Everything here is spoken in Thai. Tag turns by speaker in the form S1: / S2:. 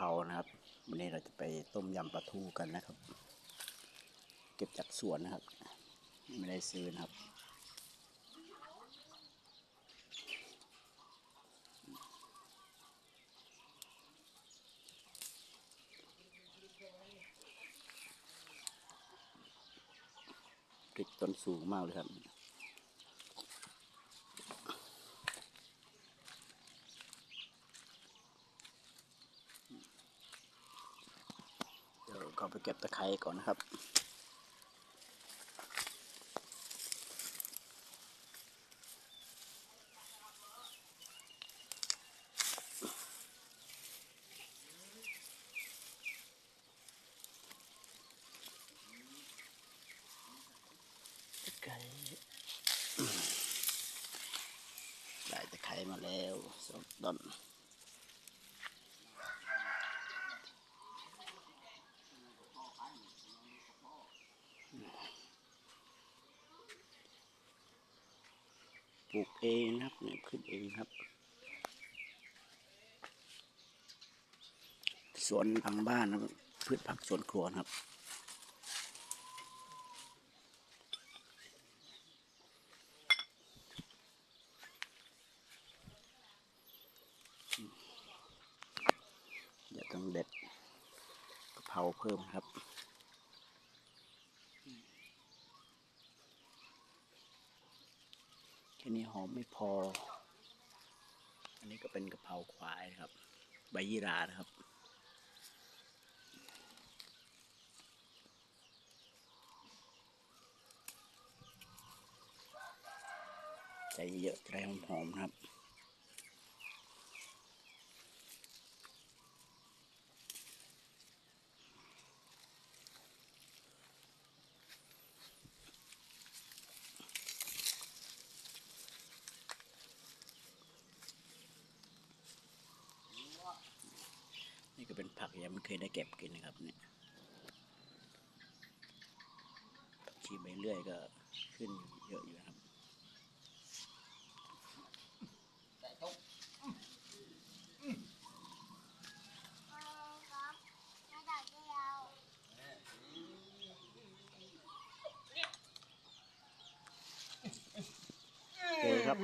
S1: เพรานะครับ วันนี้เราจะไปต้มยำปลาทูกันนะครับ เก็บจากสวนนะครับ ไม่ได้ซื้อนะครับพริกต้นสูงมากเลยครับ เดี๋ยวเขาไปเก็บตะไคร้ก่อนนะครับไคร้ได้ตะไคร้มาแล้วสองต้น ปลูกเองนะครับเนี่ยขึ้นเองครับ สวนหลังบ้านนะครับพืชผักสวนครัวครับเดี๋ยวต้องเด็ดกะเพราเพิ่มครับ ค่นี้หอมไม่พอ อันนี้ก็เป็นกะเพราควายครับ ใบยี่รานะครับใจเยอะใจหอมๆครับ เป็นผักยังไม่เคยได้เก็บกินนะครับเนี่ยผักชีใบเลื่อยก็ขึ้นเยอะอยู่นะครับโอเคครับ